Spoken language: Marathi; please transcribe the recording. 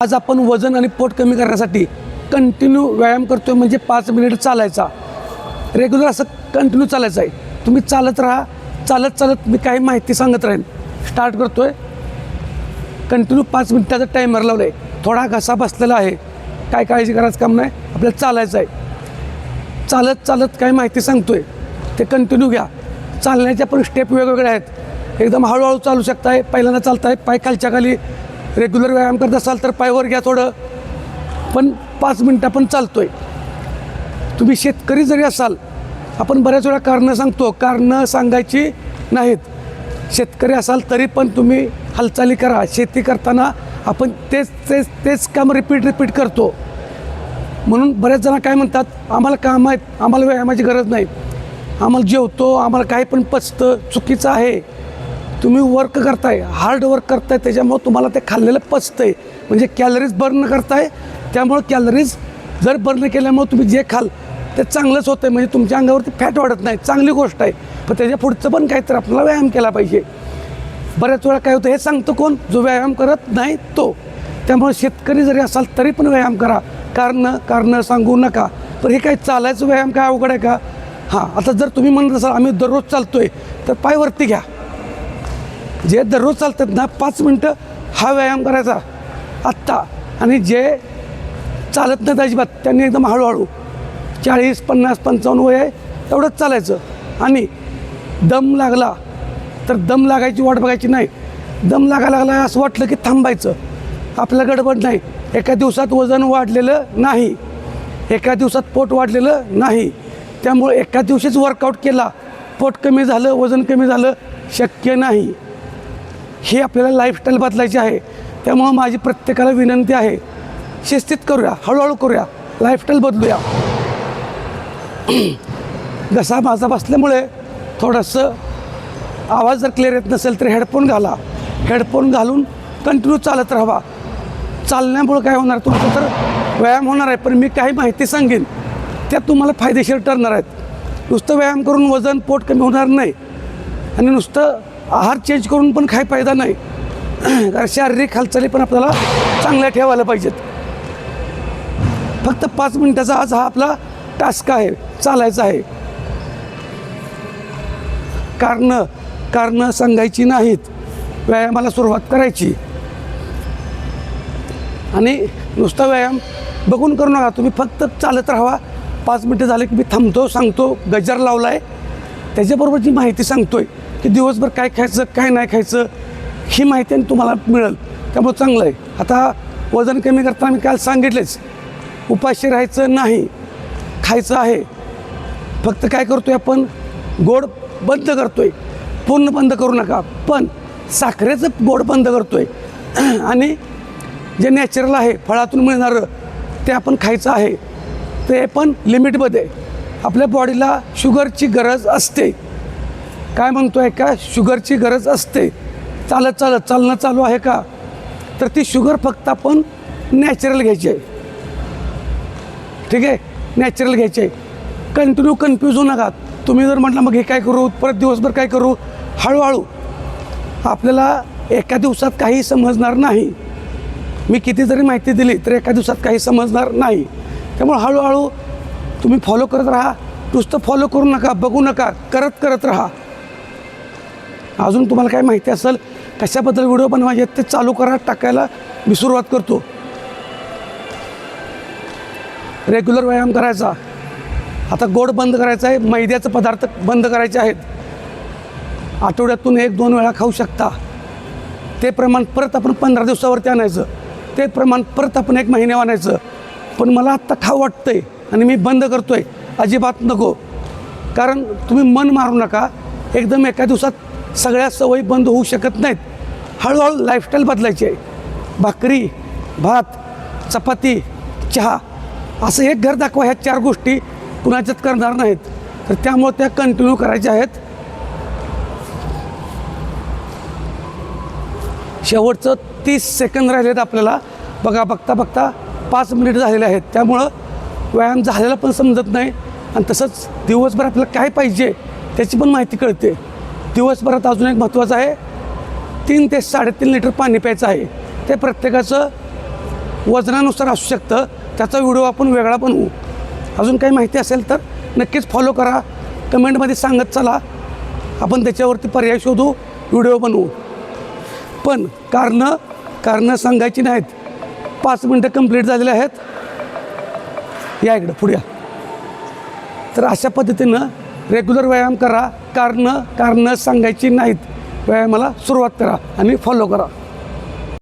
आज आपण वजन आणि पोट कमी करण्यासाठी कंटिन्यू व्यायाम करतोय म्हणजे पाच मिनिट चालायचा. रेग्युलर असं कंटिन्यू चालायचं आहे. तुम्ही चालत राहा. चालत चालत मी काही माहिती सांगत राहीन. स्टार्ट करतोय. कंटिन्यू पाच मिनिटाचा टायमर लावलं आहे थोडा घसा बसलेला आहे. काय काळजी करायचं काम नाही. आपल्याला चालायचं आहे. चालत चालत काही माहिती सांगतोय. ते कंटिन्यू घ्या. चालण्याच्या पण स्टेप वेगवेगळ्या आहेत. एकदम हळूहळू चालू शकताय. पहिल्यांदा चालताय. पाय खालच्या खाली रेग्युलर व्यायाम करत असाल तर पायवर घ्या थोडं. पण पाच मिनटं पण चालतोय. तुम्ही शेतकरी जरी असाल आपण बऱ्याच वेळा कारणं सांगतो. कारणं सांगायची नाहीत. शेतकरी असाल तरी पण तुम्ही हालचाली करा. शेती करताना आपण तेच तेच तेच काम रिपीट रिपीट करतो. म्हणून बऱ्याच जण काय म्हणतात आम्हाला काम आहेत आम्हाला व्यायामाची गरज नाही. आम्हाला जेवतो आम्हाला काही पण पचतं चुकीचं आहे. तुम्ही वर्क करताय हार्ड वर्क करताय त्याच्यामुळं तुम्हाला ते खाल्लेलं पचतंय. म्हणजे कॅलरीज बर्न करताय त्यामुळं कॅलरीज जर बर्न केल्यामुळं तुम्ही जे खाल ते चांगलंच होतं आहे म्हणजे तुमच्या अंगावरती फॅट वाढत नाही. चांगली गोष्ट आहे. पण त्याच्या पुढचं पण काहीतरी आपल्याला व्यायाम केला पाहिजे. बऱ्याच वेळा काय होतं हे सांगतो कोण? जो व्यायाम करत नाही तो. त्यामुळे शेतकरी जरी असाल तरी पण व्यायाम करा. कारणं कारणं सांगू नका. पण हे काय चालायचं व्यायाम काय अवघड आहे का? हां आता जर तुम्ही म्हणत असाल आम्ही दररोज चालतो आहे तर पाय वरती घ्या. जे दररोज चालतात ना पाच मिनटं हा व्यायाम करायचा. आत्ता. आणि जे चालत नाहीत अजिबात त्यांनी एकदम हळूहळू चाळीस पन्नास पंचावन्न वय आहे एवढंच चालायचं. आणि दम लागला तर दम लागायची वाट बघायची नाही. दम लागायला लागला असं वाटलं की थांबायचं. आपलं गडबड नाही. एका दिवसात वजन वाढलेलं नाही. एका दिवसात पोट वाढलेलं नाही. त्यामुळे एका दिवशीच वर्कआउट केला. पोट कमी झालं वजन कमी झालं शक्य नाही. हे आपल्याला लाईफस्टाईल बदलायची आहे. त्यामुळं माझी प्रत्येकाला विनंती आहे शिस्तीत करूया हळूहळू करूया लाईफस्टाईल बदलूया. घसा माझा बसल्यामुळे थोडंसं आवाज जर क्लिअर येत नसेल तर हेडफोन घाला. हेडफोन घालून कंटिन्यू चालत राहावा चालण्यामुळं काय होणार तुमचं तर व्यायाम होणार आहे पण मी काही माहिती सांगेन. त्या तुम्हाला फायदेशीर ठरणार आहेत. नुसतं व्यायाम करून वजन पोट कमी होणार नाही. आणि नुसतं आहार चेंज करून पण काही फायदा नाही. कारण शारीरिक हालचाली पण आपल्याला चांगल्या ठेवायला पाहिजेत. फक्त पाच मिनिटाचा आज हा आपला टास्क आहे चालायचा आहे. कारणं कारणं सांगायची नाहीत. व्यायामाला सुरुवात करायची. आणि नुसता व्यायाम बघून करू नका. तुम्ही फक्त चालत राहा. पाच मिनटं झाले की मी थांबतो सांगतो गजर लावला आहे त्याच्याबरोबरची माहिती सांगतो आहे की दिवसभर काय खायचं काय नाही खायचं ही माहिती आणि तुम्हाला मिळेल. त्यामुळं चांगलं आहे. आता वजन कमी करताना मी काल सांगितलेच उपाशी राहायचं नाही खायचं आहे. फक्त काय करतोय आपण गोड बंद करतोय. पूर्ण बंद करू नका. पण साखरेचं गोड बंद करतोय. आणि जे नॅचरल आहे फळातून मिळणारं ते आपण खायचं आहे. ते पण लिमिटमध्ये आपल्या बॉडीला शुगरची गरज असते. काय म्हणतोय का? शुगरची गरज असते. चालत चालत चालणं चालू आहे का? तर ती शुगर फक्त आपण नॅचरल घ्यायची आहे. ठीक आहे? नॅचरल घ्यायची आहे. कंटिन्यू कन्फ्यूज होऊ नका. तुम्ही जर म्हटलं मग हे काय करू? परत दिवसभर काय करू? हळूहळू. आपल्याला एका दिवसात काही समजणार नाही. मी किती जरी माहिती दिली तर एका दिवसात काही समजणार नाही. त्यामुळे हळूहळू तुम्ही फॉलो करत राहा. नुसतं फॉलो करू नका बघू नका करत करत राहा. अजून तुम्हाला काय माहिती असेल कशाबद्दल व्हिडिओ बनवायचे आहेत ते चालू करा टाकायला मी सुरुवात करतो. रेग्युलर व्यायाम करायचा. आता गोड बंद करायचं आहे मैद्याचे पदार्थ बंद करायचे आहेत. आठवड्यातून एक दोन वेळा खाऊ शकता. ते प्रमाण परत आपण पंधरा दिवसावरती आणायचं. ते प्रमाण परत आपण एक महिन्यावर आणायचं. पण मला आत्ता खाऊ वाटतंय आणि मी बंद करतोय. अजिबात नको. कारण तुम्ही मन मारू नका. एकदम एका दिवसात सगळ्या सवयी बंद होऊ शकत नाहीत. हळूहळू लाईफस्टाईल बदलायची आहे. भाकरी भात चपाती चहा असं एक घर दाखवा ह्या चार गोष्टी कुणाच्यात करणार नाहीत. तर त्यामुळे त्या कंटिन्यू करायच्या आहेत. शेवटचं तीस सेकंद राहिलेत आपल्याला. बघा बघता बघता पाच मिनिट झालेले आहेत. त्यामुळं व्यायाम झालेला पण समजत नाही. आणि तसंच दिवसभर आपल्याला काय पाहिजे त्याची पण माहिती कळते. दिवसभरात अजून एक महत्त्वाचं आहे तीन ते साडेतीन लिटर पाणी प्यायचं आहे. ते प्रत्येकाचं वजनानुसार असू शकतं त्याचा व्हिडिओ आपण वेगळा बनवू. अजून काही माहिती असेल तर नक्कीच फॉलो करा. कमेंटमध्ये सांगत चला. आपण त्याच्यावरती पर्याय शोधू व्हिडिओ बनवू. पण कारणं कारणं सांगायची नाहीत. पाच मिनटं कंप्लीट झालेले आहेत. या इकडं पुढे या. तर अशा पद्धतीनं रेग्युलर व्यायाम करा. कारणं कारणं सांगायची नाहीत. व्यायामाला सुरुवात करा आणि फॉलो करा.